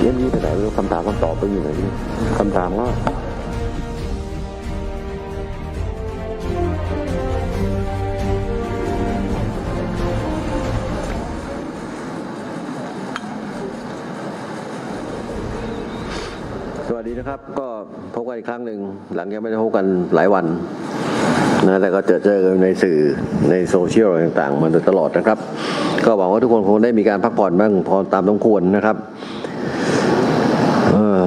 เยี่ยมยี่ไปไหนไม่รู้คำถามคำตอบไปอยู่ไหนนี่คำถามก็สวัสดีนะครับ ก็พบกันอีกครั้งหนึ่งหลังยังไม่ได้พบกันหลายวันนะแต่ก็เจอเจอกันในสื่อในโซเชียลต่างๆมาโดยตลอดนะครับ ก็หวังว่าทุกคนคงได้มีการพักผ่อนบ้างพอตามต้องควรนะครับ เอ่อ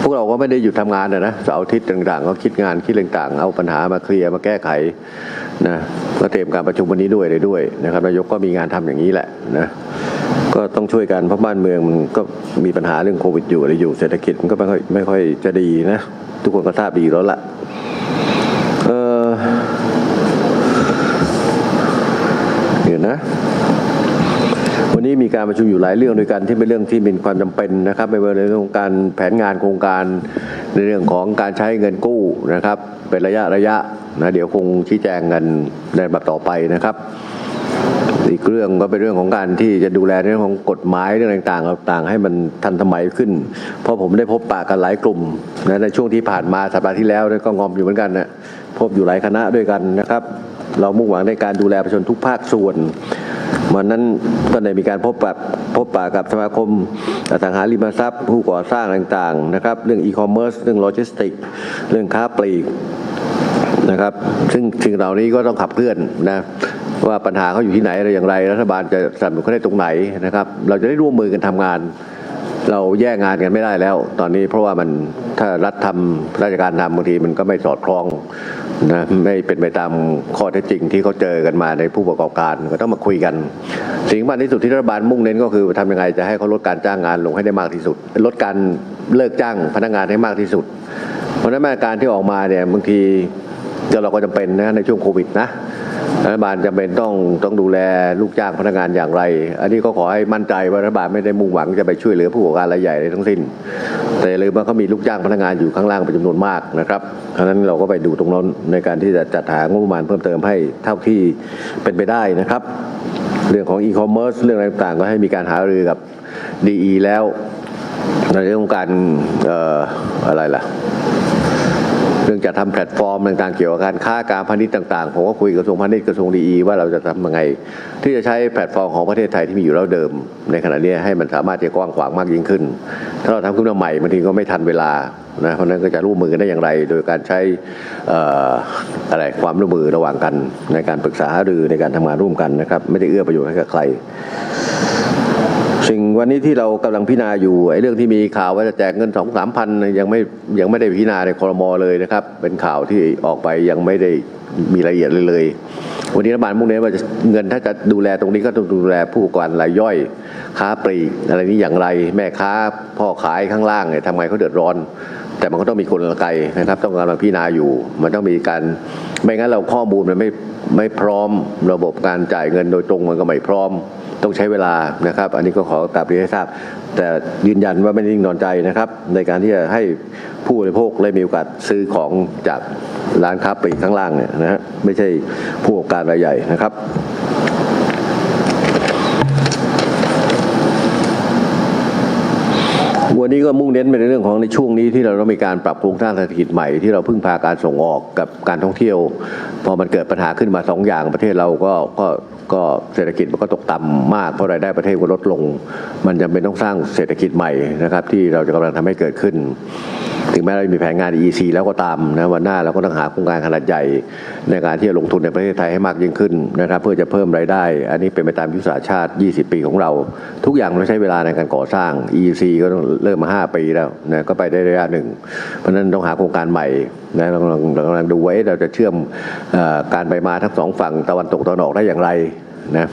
พ วกเราก็ไม่ได้หยุดทำงานนะนะเสาร์อาทิตย์ต่างๆก็คิดงานคิดต่างๆ เอาปัญหามาเคลียร์มาแก้ไขนะก็เตรียมการประชุมวันนี้ด้วยเลยด้วยนะครับนายกก็มีงานทำอย่างนี้แหละนะก็ต้องช่วยกันเพราะบ้านเมืองมันก็มีปัญหาเรื่องโควิดอยู่อะไรอยู่เศรษฐกิจมันก็ไม่ค่อยไม่ค่อยจะดีนะทุกคนก็ทราบดีแล้วล่ะเออเดี๋ยวนะ วั นี้มีการประชุมอยู่หลายเรื่องด้วยกันที่เป็นเรื่องที่เป็นความจำเป็นนะครับ ไม่ว่าในเรื่องของการแผนงานโครงการในเรื่องของการใช้เงินกู้นะครับ เป็นระยะระยะนะเดี๋ยวคงชี้แจงกันในลำดับต่อไปนะครับ อีกเรื่องก็เป็นเรื่องของการที่จะดูแลเรื่องของกฎหมายเรื่องต่างๆต่างๆ ให้มันทันสมัยขึ้น เพราะผมได้พบปะกันหลายกลุ่มนะในช่วงที่ผ่านมาสัปดาห์ที่แล้วก็งอมอยู่เหมือนกันนะพบอยู่หลายคณะด้วยกันนะครับ เรามุ่งหวังในการดูแลประชาชนทุกภาคส่วน วันนั้นก็ได้มีการพบปะพบปะกับสมาคมอสังหาริมทรัพย์ ผู้ก่อสร้างต่างๆนะครับ เรื่องอีคอมเมิร์ซเรื่องโลจิสติก เรื่องค้าปลีกนะครับซึ่งสิ่งเหล่านี้ก็ต้องขับเคลื่อนนะว่าปัญหาเขาอยู่ที่ไหนอะไรอย่างไร รัฐบาลจะสนับสนุนเขาได้ตรงไหนนะครับ เราจะได้ร่วมมือกันทำงาน เราแยกงานกันไม่ได้แล้ว ตอนนี้เพราะว่ามันถ้ารัฐทำราชการทำบางทีมันก็ไม่สอดคล้องนะไม่เป็นไปตามข้อเท็จจริงที่เขาเจอกันมาในผู้ประกอบการก็ต้องมาคุยกัน สิ่งสำคัญที่สุดที่รัฐบาลมุ่งเน้นก็คือทำยังไงจะให้เขาลดการจ้างงานลงให้ได้มากที่สุด ลดการเลิกจ้างพนักงานให้มากที่สุด เพราะฉะนั้นมาตรการที่ออกมาเนี่ยบางที ก็เราก็จำเป็นนะในช่วงโควิดนะรัฐบาลจำเป็นต้องต้องดูแลลูกจ้างพนักงานอย่างไร อันนี้ก็ขอให้มั่นใจว่ารัฐบาลไม่ได้มุ่งหวังจะไปช่วยเหลือผู้ประกอบการรายใหญ่เลยทั้งสิ้น แต่ลืมว่าเขามีลูกจ้างพนักงานอยู่ข้างล่างเป็นจำนวนมากนะครับเพราะนั้นเราก็ไปดูตรงนั้นในการที่จะจัดหางบประมาณเพิ่มเติมให้เท่าที่เป็นไปได้นะครับ เรื่องของอีคอมเมิร์ซเรื่องอะไรต่างๆ ก็ให้มีการหารือกับดีแล้วในเรื่องของการอออะไรล่ะ รื่องจะทำแพลตฟอร์มต่างๆเกี่ยวกับการค้าการพาณิชย์ต่างๆผมก็คุยกับกระทรวงพาณิชย์กระทรวงดีว่าเราจะทำยังไง ที่จะใช้แพลตฟอร์มของประเทศไทยที่มีอยู่แล้วเดิม ในขณะนี้ให้มันสามารถจะกว้างขวางมากยิ่งขึ้น ถ้าเราทำขึ้นมาใหม่บางทีก็ไม่ทันเวลานะเพราะนั้นก็จะร่วมมือกันได้อย่างไร โดยการใช้อออะไรความร่วมมือระหว่างกันในการปรึกษาหรือในการทำงานร่วมกันนะครับ ไม่ได้เอื้อประโยชน์ให้กับใคร สิ่งวันนี้ที่เรากำลังพิจารณาอยู่ไอ้เรื่องที่มีข่าวว่าจะแจกเงินสองสามพันยังไม่ยังไม่ได้พิจารณาในคอรมอเลยนะครับ เป็นข่าวที่ออกไปยังไม่ได้มีรายละเอียดเลยเลย วันนี้รัฐบาลมุ่งเน้นว่าเงินถ้าจะดูแลตรงนี้ก็ต้องดูแลผู้ประกอบการรายย่อย ค้าปลีกอะไรนี้อย่างไร แม่ค้าพ่อขายข้างล่างเนี่ยทำไงเขาเดือดร้อน แต่มันก็ต้องมีกลไกนะครับ ต้องกำลังพิจารณาอยู่ มันต้องมีการไม่งั้นเราข้อมูลมันไม่ไม่พร้อม ระบบการจ่ายเงินโดยตรงมันก็ไม่พร้อม ต้องใช้เวลานะครับ อันนี้ก็ขอกราบเรียนให้ทราบ แต่ยืนยันว่าไม่ได้นิ่งนอนใจนะครับ ในการที่จะให้ผู้บริโภคได้มีโอกาสซื้อของจากร้านค้าปลีกข้างล่างเนี่ยนะฮะไม่ใช่ผู้ประกอบการรายใหญ่นะครับวันนี้ก็มุ่งเน้นไปในเรื่องของในช่วงนี้ที่เราต้องมีการปรับโครงสร้างเศรษฐกิจใหม่ที่เราพึ่งพาการส่งออกกับการท่องเที่ยว พอมันเกิดปัญหาขึ้นมาสองอย่างประเทศเราก็ก็ ก็เศรษฐกิจมันก็ตกต่ำมากเพราะรายได้ประเทศก็ลดลง มันจำเป็นต้องสร้างเศรษฐกิจใหม่นะครับ ที่เราจะกำลังทำให้เกิดขึ้น ถึงแม้เรามีแผนงาน EC แล้วก็ตามนะวันหน้าเราก็ต้องหาโครงการขนาดใหญ่ ในการที่จะลงทุนในประเทศไทยให้มากยิ่งขึ้นนะครับ เพื่อจะเพิ่มรายได้ อันนี้เป็นไปตามยุทธศาสตร์ชาติ 20 ปีของเรา ทุกอย่างเราใช้เวลาในการก่อสร้าง EC ก็ต้องเริ่มมา 5 ปีแล้วนะก็ไปได้ระยะหนึ่ง เพราะนั้นต้องหาโครงการใหม่นะเรากำลังเรากำลังดูไว้เราจะเชื่อมอการไปมาทั้งสองฝั่งตะวันตกตะวันออกได้อย่างไร นะ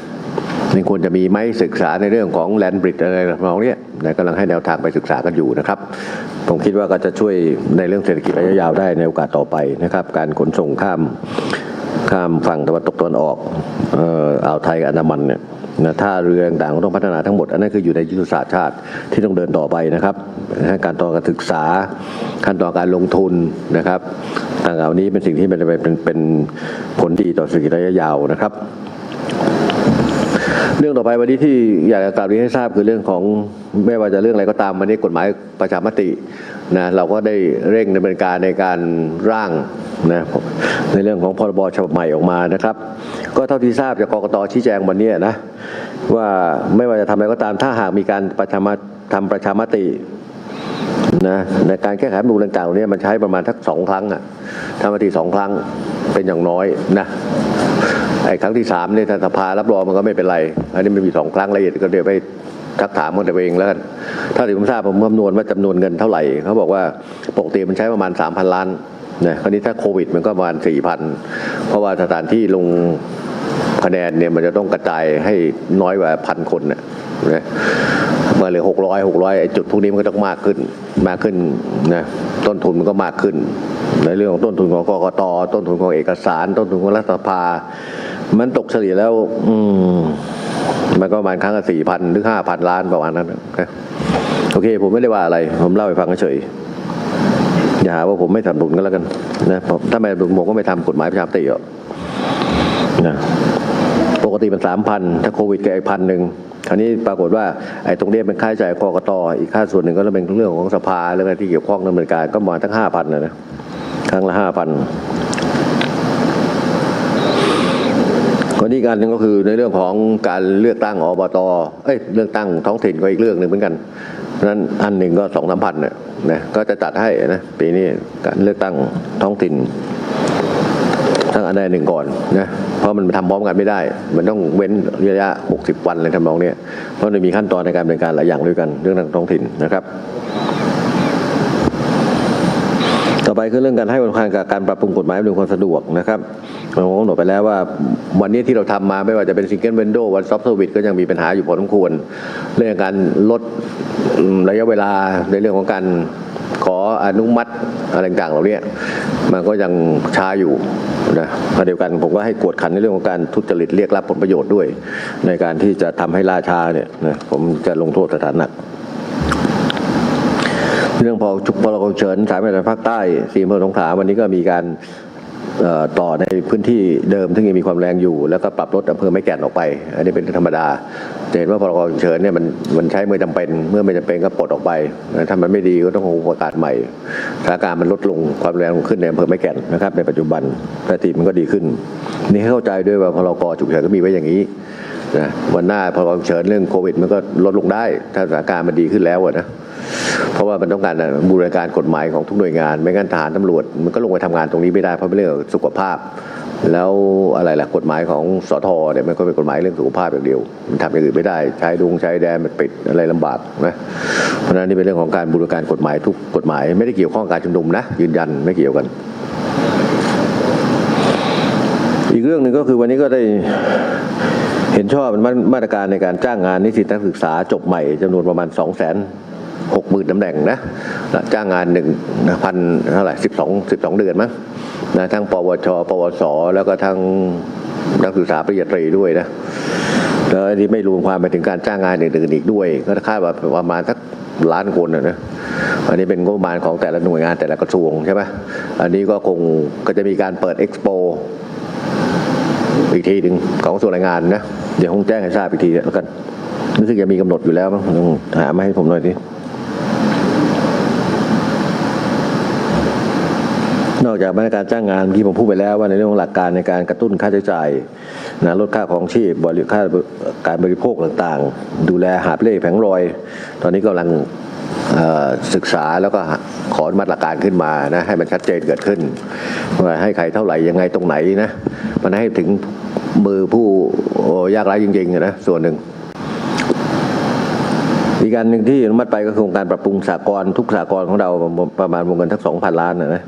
นี่ควรจะมีไหมศึกษาในเรื่องของแลนบริดอะไรทำนองเนี้ยนะกำลังให้แนวทางไปศึกษากันอยู่นะครับ ผมคิดว่าก็จะช่วยในเรื่องเศรษฐกิจระยะยาวได้ในโอกาสต่อไปนะครับ การขนส่งข้ามข้ามฝั่งตะวันตกตะวันออกเอ่ออ่าวไทยกับอันดามันเนี่ยนะท่าเรือต่างๆก็ต้องพัฒนาทั้งหมด อันนั้นคืออยู่ในยุทธศาสตร์ชาติที่ต้องเดินต่อไปนะครับนะการต่อการศึกษาขั้นตอนการลงทุนนะครับต่างเหล่านี้เป็นสิ่งที่เป็นเป็นเป็นผลดีต่อเศรษฐกิจระยะยาวนะครับ เรื่องต่อไปวันนี้ที่อยากจะกล่าวเรียนให้ทราบคือเรื่องของไม่ว่าจะเรื่องอะไรก็ตามวันนี้กฎหมายประชามตินะเราก็ได้เร่งดำเนินการในการร่างนะในเรื่องของพรบฉบับใหม่ออกมานะครับ ก็เท่าที่ทราบจากกรกตชี้แจงวันนี้นะว่าไม่ว่าจะทำอะไรก็ตามถ้าหากมีการประชามทำประชามตินะในการแก้ไขรัฐมนูญต่างๆเนี่ยมันใช้ประมาณทักสองครั้งอะทำมาทีสองครั้งเป็นอย่างน้อยนะ ไอ้ครั้งที่สามเนี่ยถ้าสภารับรองมันก็ไม่เป็นไร อันนี้มันมีสองครั้งละเอียดก็เดี๋ยวไปทักถามกันตัวเองแล้วกัน ถ้าที่ผมทราบผมคำนวณว่าจำนวนเงินเท่าไหร่ เขาบอกว่าปกติมันใช้ประมาณ 3,000 ล้านนะคราวนี้ถ้าโควิดมันก็ประมาณ 4,000 เพราะว่าสถานที่ลงคะแนนเนี่ยมันจะต้องกระจายให้น้อยกว่าพันคนนะนะมาเหลือหกร้อยหกร้อยไอ้จุดพวกนี้มันก็ต้องมากขึ้นมากขึ้นนะต้นทุนมันก็มากขึ้น ในเรื่องของต้นทุนของกกตต้นทุนของเอกสาร ต้นทุนของรัฐสภา มันตกเฉลี่ยแล้ว อืมมันก็ประมาณครั้งละสี่พันหรือห้าพันล้านประมาณนั้นนะโอเค ผมไม่ได้ว่าอะไร ผมเล่าให้ฟังเฉยอย่าหาว่าผมไม่สนับสนุนก็แล้วกันนะถ้าไม่สนับสนุนผมก็ไม่ทำกฎหมายประชามติหรอกนะปกติมันสามพันถ้าโควิดก็อีกพันหนึ่งคราวนี้ปรากฏว่าไอ้ตรงนี้เป็นค่าใช้จ่ายกกตอีกค่าส่วนหนึ่งก็เป็นเรื่องของสภาเรื่องอะไรที่เกี่ยวข้องดำเนินการก็มาทั้งห้าพันนะครั้งละห้าพัน คนนี้การหนึ่งก็คือในเรื่องของการเลือกตั้งอบตเอ้ยเลือกตั้งท้องถิ่นก็อีกเรื่องหนึ่งเหมือนกันนั้นอันหนึ่งก็สองสามพันเนี่ยนะก็จะจัดให้นะปีนี้การเลือกตั้งท้องถิ่นทั้งอันใดหนึ่งก่อนนะเพราะมันทำพร้อมกันไม่ได้ มันต้องเว้นระยะ 60 วันอะไรทำนองเนี้ยเพราะมันมีขั้นตอนในการดำเนินการหลายอย่างด้วยกันเรื่องทางท้องถิ่นนะครับ ต่อไปคือเรื่องการให้บริการกับการปรับปรุงกฎหมายให้เป็นความสะดวกนะครับเรากำหนดไปแล้วว่าวันนี้ที่เราทำมาไม่ว่าจะเป็นซิงเกิลเวนโดวันซอฟต์เซอร์วิสก็ยังมีปัญหาอยู่พอสมควร เรื่องการลดระยะเวลาในเรื่องของการขออนุมัติอะไรต่างๆเหล่านี้มันก็ยังช้าอยู่นะขณะเดียวกันผมก็ให้กวดขันในเรื่องของการทุจริตเรียกรับผลประโยชน์ด้วย ในการที่จะทำให้ล่าช้าเนี่ยนะผมจะลงโทษสถานหนัก เรื่องพอพอเราเชิญสายไปทางภาคใต้สี่อำเภอสงขลาวันนี้ก็มีการต่อในพื้นที่เดิมที่ยังมีความแรงอยู่ แล้วก็ปรับลดอำเภอไม่แก่นออกไป อันนี้เป็นธรรมดาจะเห็นว่าพรกฉุกเฉินเนี่ยมันมันใช้เมื่อจำเป็นเมื่อไม่จำเป็นก็ปลดออกไปถ้ามันไม่ดีก็ต้องคงประกาศใหม่สถานการณ์มันลดลงความแรงลงขึ้นในอำเภอไม่แก่นนะครับ ในปัจจุบันสถิติมันก็ดีขึ้น นี่ให้เข้าใจด้วยว่าพรกฉุกเฉินก็มีไว้อย่างนี้นะวันหน้าพรกฉุกเฉินเรื่องโควิด มันก็ลดลงได้ ถ้าสถานการณ์มันดีขึ้นแล้วนะ เพราะว่ามันต้องการบูรณาการกฎหมายของทุกหน่วยงาน ไม่งั้นทหารตำรวจมันก็ลงไปทำงานตรงนี้ไม่ได้เพราะเป็นเรื่องสุขภาพ แล้วอะไรล่ะกฎหมายของสทเนี่ยมันก็เป็นกฎหมายเรื่องสุขภาพอย่างเดียว มันทำอย่างอื่นไม่ได้ใช้ดงใช้แดนมันปิดอะไรลำบากนะเพราะฉะนั้นนี่เป็นเรื่องของการบูรณาการกฎหมายทุกกฎหมาย ไม่ได้เกี่ยวข้องการชุมนุมนะยืนยันไม่เกี่ยวกันอีกเรื่องหนึ่งก็คือวันนี้ก็ได้เห็นชอบเป็นมาตรการในการจ้างงานนิสิตนักศึกษาจบใหม่จำนวนประมาณ2 6 0 0 0 0ตำแหน่งนะจ้างงานหนึ่งพันเท่าไหร่สิบสองสิบสองเดือนมั้งนะทั้งปวช ปวส แล้วก็ทั้งนักศึกษาปริญญาตรีด้วยนะแล้วอันนี้ไม่รวมความไปถึงการจ้างงานอื่นๆอีกด้วย ก็คาดว่าประมาณสักล้านคนนะนะอันนี้เป็นงบประมาณของแต่ละหน่วยงานแต่ละกระทรวงใช่ไหมอันนี้ก็คงก็จะมีการเปิดเอ็กซ์โปอีกทีหนึ่งของกระทรวงแรงงานนะ เดี๋ยวคงแจ้งให้ทราบอีกทีแล้วกันรู้สึกจะมีกำหนดอยู่แล้วมั้งต้องหามาให้ผมหน่อยดิ นอกจากมาตรการจ้างงานที่ผมพูดไปแล้วว่าในเรื่องของหลักการในการกระตุ้นค่าใช้จ่ายนะลดค่าของชีพบริค่าการบริโภคต่างๆ ดูแลหาเล่แผงรอย ตอนนี้กำลังศึกษาแล้วก็ขอมาตรการขึ้นมานะให้มันชัดเจนเกิดขึ้นว่าให้ใครเท่าไหร่ยังไงตรงไหนนะมันให้ถึงมือผู้ยากไร้จริงๆนะส่วนหนึ่งอีกการหนึ่งที่อนุมัติไปก็คือโครงการปรับปรุงสากลทุกสากลของเราประมาณวงเงินทั้งสองพันล้านนะนะ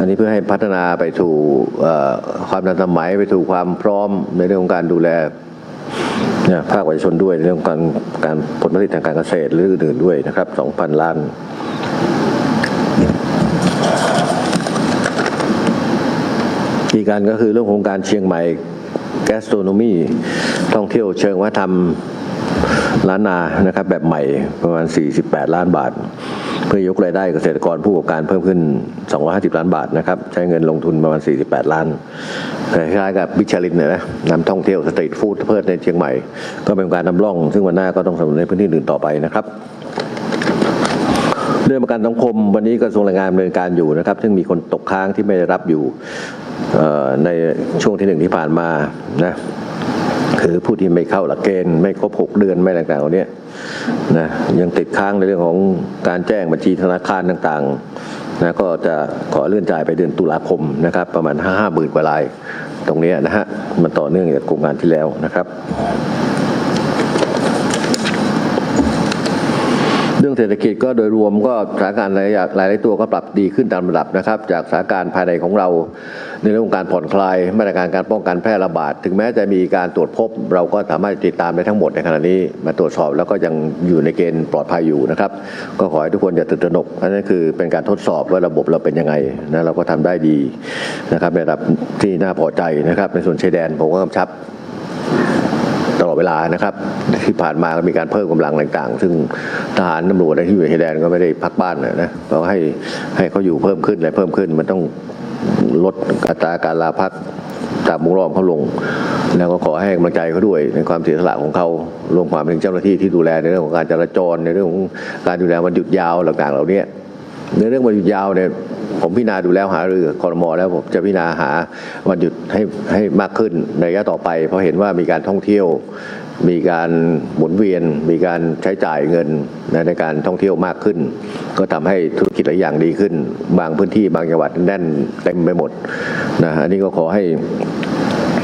อันนี้เพื่อให้พัฒนาไปสู่ความทันสมัยไปสู่ความพร้อมในเรื่องของการดูแลภาคประชาชนด้วยในเรื่องของการการผลผลิตทางการเกษตรหรืออื่นๆด้วยนะครับ 2,000 ล้าน อีกการก็คือเรื่องโครงการเชียงใหม่แกสโตรโนมีท่องเที่ยวเชิงวัฒนธรรมล้านนานะครับแบบใหม่ประมาณ 48 ล้านบาท พื่อยกรายได้เกษตรกรผู้ประกอบการเพิ่มขึ้น 250 ล้านบาทนะครับ ใช้เงินลงทุนประมาณ 48 ล้านคล้ายๆกับบิชลินเนี่ยนะนำท่องเที่ยวสตรีทฟู้ดเพิ่มในเชียงใหม่ ก็เป็นการนำร่อง ซึ่งวันหน้าก็ต้องสนับสนุนในพื้นที่อื่นต่อไปนะครับเรื่องประกันสังคมวันนี้กระทรวงแรงงานดำเนินการอยู่นะครับ ซึ่งมีคนตกค้างที่ไม่ได้รับอยู่ในช่วงที่หนึ่งที่ผ่านมานะ คือผู้ที่ไม่เข้าหลักเกณฑ์ไม่ครบ6เดือนไม่ต่างๆเหล่านี้นะยังติดค้างในเรื่องของการแจ้งบัญชีธนาคารต่างๆนะก็จะขอเลื่อนจ่ายไปเดือนตุลาคมนะครับ ประมาณ5 5หมื่นกว่ารายตรงนี้นะฮะมันต่อเนื่องจากโครงการที่แล้วนะครับ เรื่องเศรษฐกิจก็โดยรวมก็สถานการณ์หลายหลายตัวก็ปรับดีขึ้นตามระดับนะครับ จากสถานการณ์ภายในของเรา ในเรื่องของการผ่อนคลายมาตรการการป้องกันแพร่ระบาด ถึงแม้จะมีการตรวจพบ เราก็สามารถติดตามได้ทั้งหมดในขณะนี้มาตรวจสอบแล้วก็ยังอยู่ในเกณฑ์ปลอดภัยอยู่นะครับ ก็ขอให้ทุกคนอย่าตื่นตระหนกอันนั้นคือเป็นการทดสอบว่าระบบเราเป็นยังไงนะเราก็ทำได้ดีนะครับในระดับที่น่าพอใจนะครับ ในส่วนชายแดนผมก็กำชับตลอดเวลานะครับที่ผ่านมาก็มีการเพิ่มกำลังต่างๆ ซึ่งทหารตำรวจที่อยู่ในชายแดนก็ไม่ได้พักบ้านนะนะเราให้ให้เขาอยู่เพิ่มขึ้นอะไรเพิ่มขึ้นมันต้อง ลดอัตราการลาพักตามมุงรอบเขาลง แล้วก็ขอให้กำลังใจเขาด้วยในความเสียสละของเขารวมความถึงเจ้าหน้าที่ที่ดูแลในเรื่องของการจราจรในเรื่องของการดูแลวันหยุดยาวต่างๆเหล่านี้ในเรื่องวันหยุดยาวเนี่ย ผมพิจารณาดูแล้วหารือคอรมอแล้วผมจะพิจารณาหาวันหยุดให้ให้มากขึ้นในระยะต่อไป เพราะเห็นว่ามีการท่องเที่ยว มีการหมุนเวียน มีการใช้จ่ายเงินในในการท่องเที่ยวมากขึ้น ก็ทำให้ธุรกิจหลายอย่างดีขึ้น บางพื้นที่บางจังหวัดแน่นเต็มไปหมดนะอันนี้ก็ขอให้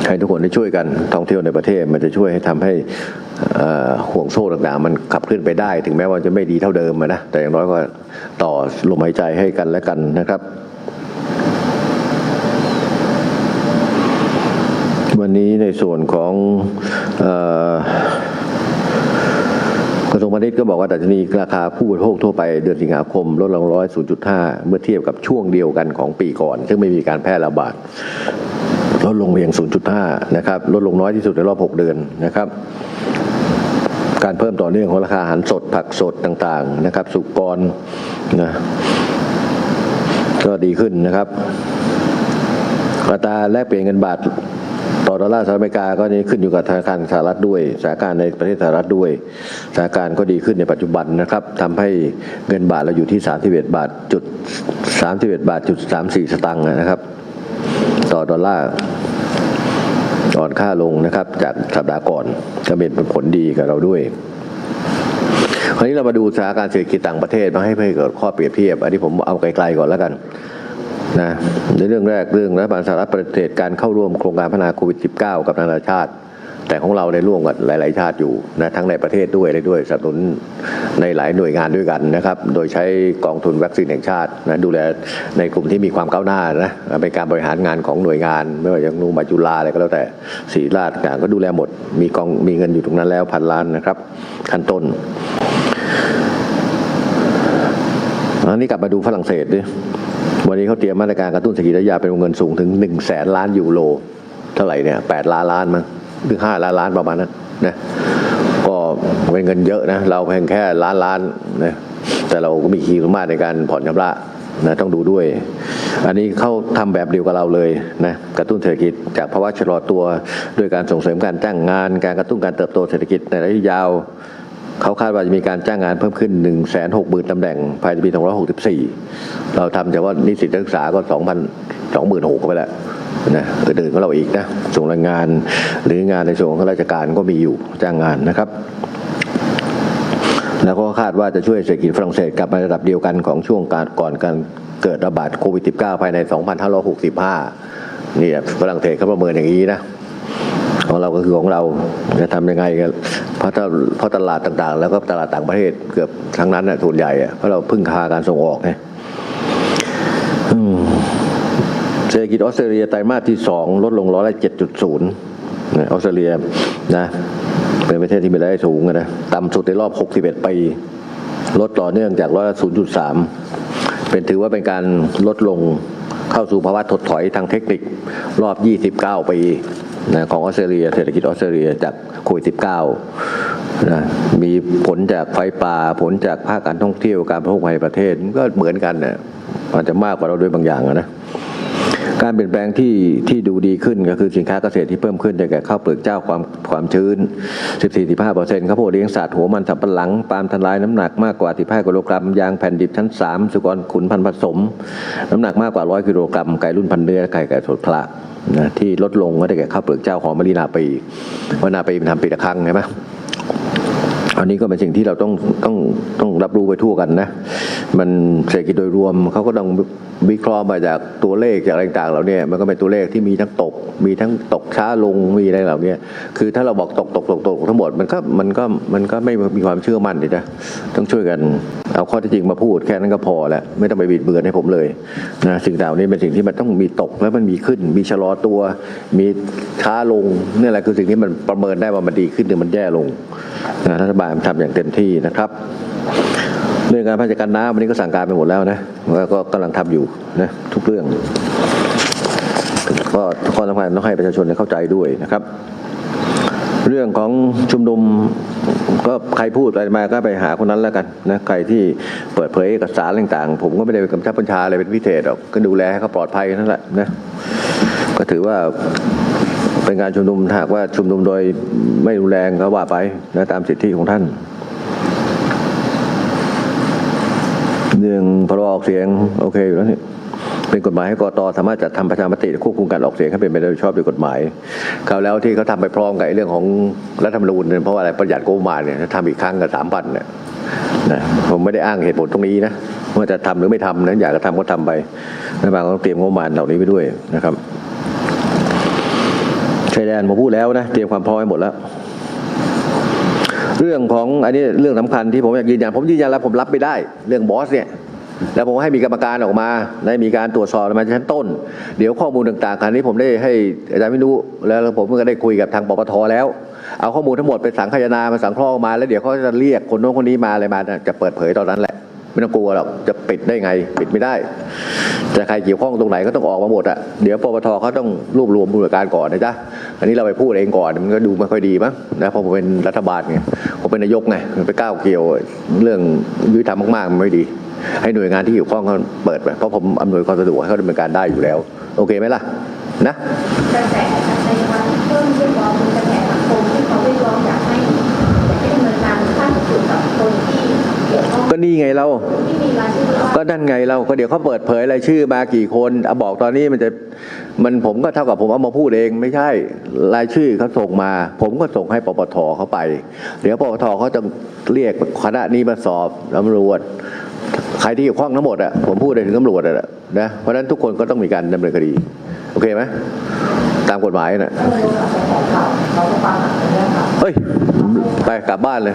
ให้ทุกคนได้ช่วยกันท่องเที่ยวในประเทศมันจะช่วยให้ทำให้ ห่วงโซ่ต่างๆ มันขับเคลื่อนไปได้ ถึงแม้ว่าจะไม่ดีเท่าเดิมนะแต่อย่างน้อยก็ต่อลมหายใจให้กันและกันนะครับ วันนี้ในส่วนของกระทรวงพาณิชย์ก็บอกว่าดัชนีราคาผู้บริโภคทั่วไปเดือนสิงหาคม ลดลงร้อย0.5เมื่อเทียบกับช่วงเดียวกันของปีก่อน ซึ่งไม่มีการแพร่ระบาดลดลงเพียง 0.5 นะครับ ลดลงน้อยที่สุดในรอบ 6 เดือนนะครับ การเพิ่มต่อเนื่องของราคาอาหารสดผักสดต่างๆนะครับ สุกรนะก็ดีขึ้นนะครับอัตราแลกเปลี่ยนเงินบาทต่อดอลลาร์สหรัฐอเมริกาก็นี้ขึ้นอยู่กับธนาคารสหรัฐด้วยสถานการณ์ในประเทศสหรัฐด้วยสถานการณ์ก็ดีขึ้นในปัจจุบันนะครับทำให้เงินบาทเราอยู่ที่ 31 บาทจุด31บาทจุด34 สตางค์นะครับ ต่อดอลลาร์ อ่อนค่าลงนะครับ จากสัปดาห์ก่อนก็เป็นผลดีกับเราด้วยคราวนี้เรามาดูสถานการณ์เศรษฐกิจต่างประเทศมาให้เพื่อเกิดข้อเปรียบเทียบ อันนี้ผมเอาไกลๆก่อนแล้วกันนะในเรื่องแรกเรื่องรัฐบาลสหรัฐประเทศการเข้าร่วมโครงการพัฒนาโควิด -19 กับนานาชาติ แต่ของเราในร่วมกับหลาย ๆ ชาติอยู่นะทั้งในประเทศด้วยและด้วยสนับสนุนในหลายหน่วยงานด้วยกันนะครับ โดยใช้กองทุนวัคซีนแห่งชาตินะดูแลในกลุ่มที่มีความก้าวหน้านะเป็นการบริหารงานของหน่วยงาน ไม่ว่าจะนูมาจุฬาอะไรก็แล้วแต่ศรีราชต่างก็ดูแลหมด มีกองมีเงินอยู่ตรงนั้นแล้วพันล้านนะครับขั้นต้นอันนี้กลับมาดูฝรั่งเศสดิวันนี้เขาเตรียมมาตรการกระตุ้นเศรษฐกิจระยะเป็นวงเงินสูงถึง1นึ่งแสนล้านยูโรเท่าไหร่เนี่ยแปดล้านล้านมั้ง หรือห้าล้านล้านประมาณนั้นนะก็เป็นเงินเยอะนะเราเพียงแค่ล้านล้านนะแต่เราก็มีขีดความสามารถในการผ่อนชำระนะต้องดูด้วย อันนี้เขาทำแบบเดียวกับเราเลยนะกระตุ้นเศรษฐกิจจากภาวะชะลอตัวด้วยการส่งเสริมการจ้างงาน การกระตุ้นการเติบโตเศรษฐกิจในระยะยาว เขาคาดว่าจะมีการจ้างงานเพิ่มขึ้น 1 6 0 0 0 0ตำแหน่งภายในปี 2564 เราทำแต่ว่านิสิตนักศึกษาก็ 2,000 26,000ก็ไปแล้ว นะอื่นๆของเราอีกนะส่งแรงงาน หรืองานในส่วนของราชการก็มีอยู่จ้างงานนะครับ แล้วก็คาดว่าจะช่วยเศรษฐกิจฝรั่งเศสกลับมาระดับเดียวกันของช่วงการก่อนการเกิดระบาดโควิด -19 ภายใน 2565 นี่ฝรั่งเศสเขาประเมินอย่างนี้นะของเราก็คือของเราจะทำยังไงกันเพราะถ้าเพราะตลาดต่างๆ แล้วก็ตลาดต่างประเทศเกือบทั้งนั้นน่ะส่วนใหญ่อะเพราะเราพึ่งพาการส่งออกไง ศรษฐกิจออสเตรเลียไตรมาสที่สองลดลงร้อยละเจ็ดจุดศูนย์ออสเตรเลียนะเป็นประเทศที่มีรายได้สูงนะต่ำสุดในรอบ 61 ปี ลดต่อเนื่องจากร้อยละ0.3 เป็นถือว่าเป็นการลดลงเข้าสู่ภาวะถดถอยทางเทคนิครอบ 29 ปีนะของออสเตรเลียเศรษฐกิจออสเตรเลียจากโควิด -19 นะมีผลจากไฟป่าผลจากภาคการท่องเที่ยวการพบภายในประเทศก็เหมือนกันเนี่ยอาจจะมากกว่าเราด้วยบางอย่างนะ การเปลี่ยนแปลงที่ที่ดูดีขึ้นก็คือสินค้าเกษตรที่เพิ่มขึ้นได้แก่ข้าวเปลือกเจ้าความความชื้น 14-15%ข้าวโพดเลี้ยงสัตว์หัวมันสับปะหลังปาล์มทลายน้ำหนักมากกว่า 15กิโลกรัมยางแผ่นดิบชั้น 3 สุกรขุนพันผสม น้ำหนักมากกว่า 100กิโลกรัมไก่รุ่นพันเนื้อไก่ไก่สดพละนะที่ลดลงก็ได้แก่ข้าวเปลือกเจ้าหอมมะลินาปีเพราะนาปีมันทำปีละครั้งใช่ไหม อันนี้ก็เป็นสิ่งที่เราต้องต้องต้องรับรู้ไปทั่วกันนะ มันเศรษฐกิจโดยรวมเขาก็ต้องวิเคราะห์มาจากตัวเลขจากอะไรต่างๆเหล่านี้มันก็เป็นตัวเลขที่มีทั้งตก มีทั้งตกช้าลงมีอะไรเหล่านี้คือถ้าเราบอกตกตกตกตกทั้งหมดมันก็มันก็มันก็ไม่มีความเชื่อมั่นดินะต้องช่วยกันเอาข้อที่จริงมาพูดแค่นั้นก็พอแล้วไม่ต้องไปบิดเบือนให้ผมเลยนะสิ่งเหล่านี้เป็นสิ่งที่มันต้องมีตกแล้วมันมีขึ้น มีชะลอตัว มีช้าลงนี่แหละคือสิ่งที่มันประเมินได้ว่ามันดีขึ้นหรือมันแย่ลงนะรัฐบาลทำอย่างเต็มที่นะครับเรื่องการพัฒนาการน้ำวันนี้ก็สั่งการไปหมดแล้วนะแล้วก็กำลังทำอยู่นะทุกเรื่องก็ข้อสำคัญต้องให้ประชาชนเข้าใจด้วยนะครับ เรื่องของชุมนุมก็ใครพูดอะไรมาก็ไปหาคนนั้นแล้วกันนะใครที่เปิดเผยเอกสารต่างๆ ผมก็ไม่ได้เป็นกำชับบัญชาอะไรเป็นพิเศษหรอกก็ดูแลให้เขาปลอดภัยนั่นแหละนะก็ถือว่า เป็นการชุมนุมหากว่าชุมนุมโดยไม่รุนแรงก็ว่าไปนะตามสิทธิของท่านเรื่องพรบออกเสียงโอเคอยู่แล้วนี่เป็นกฎหมายให้กตสามารถจัดทำประชามติควบคุมการออกเสียงให้เป็นไปโดยชอบด้วยกฎหมายคราวแล้วที่เขาทำไปพร้อมกับเรื่องของรัฐธรรมนูญเนี่ยเพราะอะไรประหยัดงบประมาณเนี่ยถ้าทำอีกครั้งกับสามพันเนี่ยนะผมไม่ได้อ้างเหตุผลตรงนี้นะว่าจะทำหรือไม่ทำนะอยากจะทำก็ทำไปรัฐบาลต้องเตรียมงบประมาณเหล่านี้ไปด้วยนะครับ ชายแดนผมพูดแล้วนะเตรียมความพร้อมไว้หมดแล้ว เรื่องของอันนี้เรื่องสำคัญที่ผมอยากยืนยันผมยืนยันแล้วผมรับไม่ได้ เรื่องบอสเนี่ยแล้วผมให้มีกรรมการออกมาได้มีการตรวจสอบมาชั้นต้น เดี๋ยวข้อมูลต่างๆครั้นี้ผมได้ให้อาจารย์วินุแล้วผมก็ได้คุยกับทางปปทแล้ว เอาข้อมูลทั้งหมดไปสังคายนามาสังเคราะห์ออกมาแล้วเดี๋ยวเขาจะเรียกคนโน้นคนนี้มาอะไรมาจะเปิดเผยตอนนั้นแหละไม่ต้องกลัวหรอกจะปิดได้ไง ปิดไม่ได้ แต่ใครเกี่ยวข้องตรงไหนก็ต้องออกมาหมดอะเดี๋ยวปปทเขาต้องรวบรวมบูรการก่อนนะจ๊ะ นนี้เราไปพูดเองก่อนมันก็ดูไม่ค่อยดีมั้งนะเพราะผมเป็นรัฐบาลไงผมเป็นนายกไงไปก้าวเกี่ยวเรื่องยุติธรรมมากๆมันไม่ดี ให้หน่วยงานที่เกี่ยวข้องเขาเปิดไปเพราะผมอำนวยความสะดวกให้เขาดำเนินการได้อยู่แล้ว โอเคไหมล่ะนะกระแสในวันเพิ่มเรียกร้องมีกระแสสังคมที่เขาเรียกร้องอยากให้อยากให้ดำเนินการขั้นสุดกับคนที่เกี่ยวข้องก็นี่ไงเราที่มีรายชื่อว่าก็นั่นไงเราก็เดี๋ยวเขาเปิดเผยรายชื่อมากี่คนเอาบอกตอนนี้มันจะ มันผมก็เท่ากับผมเอามาพูดเองไม่ใช่รายชื่อเขาส่งมา ผมก็ส่งให้ปปทเขาไป เดี๋ยวปปทเขาจะเรียกคณะนี้มาสอบตำรวจใครที่เกี่ยวข้องทั้งหมดอะผมพูดได้ถึงตำรวจอะนะเพราะฉะนั้นทุกคนก็ต้องมีการดำเนินคดี โอเคไหมตามกฎหมายน่ะเฮ้ย ไปกลับบ้านเลย